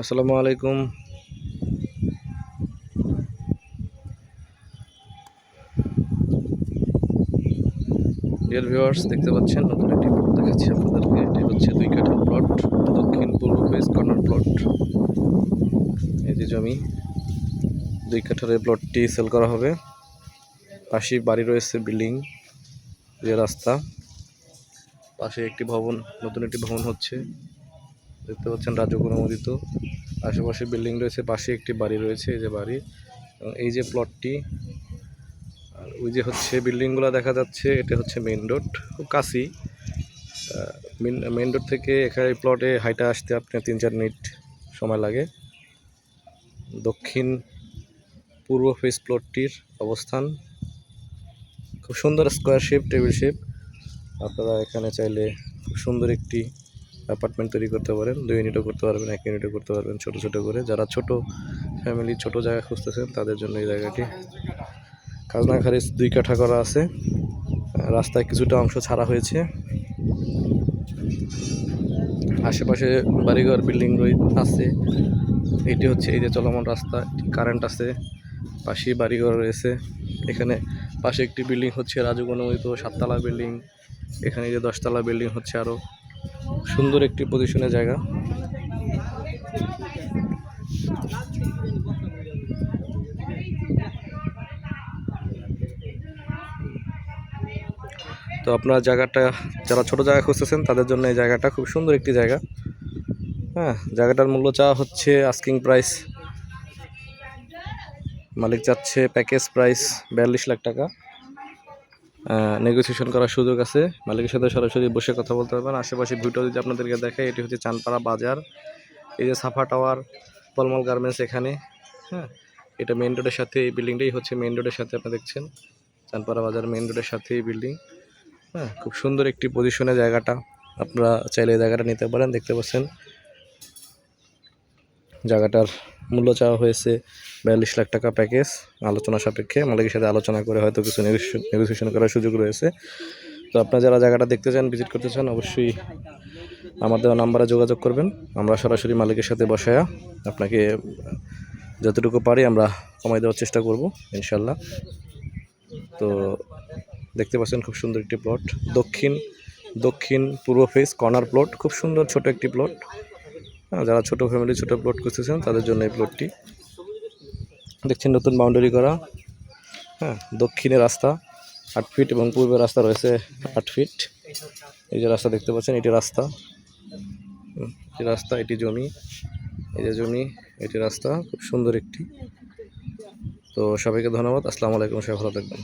আসসালামু আলাইকুম। Dear viewers দেখতে পাচ্ছেন, নতুন একটি প্লট দেখাচ্ছি আপনাদেরকে। এটি হচ্ছে দুই কাঠা প্লট দক্ষিণ পূর্ব ফেস কর্নার প্লট এই যে জমি, দুই কাঠার এই প্লটটি সেল করা হবে। পাশেই বাড়ি রয়েছে বিল্ডিং যে রাস্তা। পাশে একটি ভবন, নতুন একটি ভবন হচ্ছে। দেখতে পাচ্ছেন রাজুক অনুমোদিত। আশেপাশে বিল্ডিং রয়েছে, পাশে একটি বাড়ি রয়েছে এই যে বাড়ি। এবং এই যে প্লটটি, আর ওই যে হচ্ছে বিল্ডিংগুলো দেখা যাচ্ছে, এটা হচ্ছে মেইন রোড, খুব কাছেই। মেইন রোড থেকে এখানে প্লটে হাইটা আসতে আপনার তিন চার মিনিট সময় লাগে। দক্ষিণ পূর্ব ফেস প্লটটির অবস্থান। খুব সুন্দর স্কোয়ার শেপ টেবিল শেপ আপনারা এখানে চাইলে খুব সুন্দর একটি অ্যাপার্টমেন্ট তৈরি করতে পারেন, দুই ইউনিটও করতে পারবেন, এক ইউনিটও করতে পারবেন, ছোট ছোট করে। যারা ছোট ফ্যামিলি ছোট জায়গা খুঁজতেছেন, তাদের জন্য এই জায়গাটি। খাজনা খারিজ দুই কাঠা করা আছে। রাস্তায় কিছুটা অংশ ছাড়া হয়েছে। আশেপাশে বাড়িঘর বিল্ডিং আছে। এটি হচ্ছে এই যে চলমান রাস্তা কারেন্ট আছে। পাশেই বাড়িঘর রয়েছে। এখানে পাশে একটি বিল্ডিং হচ্ছে রাজুক অনুমোদিত সাততলা বিল্ডিং এখানে যে দশতলা বিল্ডিং হচ্ছে আরও সুন্দর একটি পজিশনের জায়গা। তো আপনার জায়গাটা, যারা ছোট জায়গা খুঁজতেছেন, তাদের জন্য এই জায়গাটা খুব সুন্দর একটি জায়গা। হ্যাঁ জায়গাটার মূল্য চাওয়া হচ্ছে আস্কিং প্রাইস মালিক চাচ্ছে প্যাকেজ প্রাইস বিয়াল্লিশ লাখ টাকা। নেগোসিয়েশন করার সুযোগ আছে। মালিকের সাথে সরাসরি বসে কথা বলতে পারবেন। আশেপাশে ভিউটা যদি আপনাদেরকে দেখে এটি হচ্ছে চানপাড়া বাজার। এই যে সাফা টাওয়ার, পলমল গার্মেন্টস এখানে হ্যাঁ? এটা মেইন রোডের সাথে এই বিল্ডিংটাই হচ্ছে মেইন রোডের সাথে আপনি দেখছেন। চানপাড়া বাজার মেইন রোডের সাথে এই বিল্ডিং হ্যাঁ? খুব সুন্দর একটি পজিশনে জায়গাটা। আপনারা চাইলে জায়গাটা নিতে পারেন, দেখতে পাচ্ছেন। জায়গাটার মূল্য চাওয়া হয়েছে বিয়াল্লিশ লাখ টাকা প্যাকেজ আলোচনা সাপেক্ষে। মালিকের সাথে আলোচনা করে হয়তো কিছু নেগোসিয়েশন করার সুযোগ রয়েছে। তো আপনারা যারা জায়গাটা দেখতে চান ভিজিট করতে চান, অবশ্যই আমাদের নাম্বারে যোগাযোগ করবেন। আমরা সরাসরি মালিকের সাথে বসায়া আপনাকে যতটুকু পারি আমরা কমাই দেওয়ার চেষ্টা করব ইনশাল্লাহ তো দেখতে পাচ্ছেন খুব সুন্দর একটি প্লট দক্ষিণ দক্ষিণ পূর্ব ফেস কর্নার প্লট খুব সুন্দর ছোট একটি প্লট যারা ছোট ফ্যামিলি ছোট প্লট খুঁজতেছেন, তাদের জন্য এই প্লটটি দেখছেন নতুন বাউন্ডারি করা। হ্যাঁ দক্ষিণে রাস্তা, আট ফিট এবং পূর্বে রাস্তা রয়েছে আট ফিট এই যে রাস্তা দেখতে পাচ্ছেন, এটি রাস্তা। এটি রাস্তা, এটি জমি। এই যে জমি, এটি রাস্তা, খুব সুন্দর একটি। তো সবাইকে ধন্যবাদ, আসসালামু আলাইকুম, সবাই ভালো থাকবেন।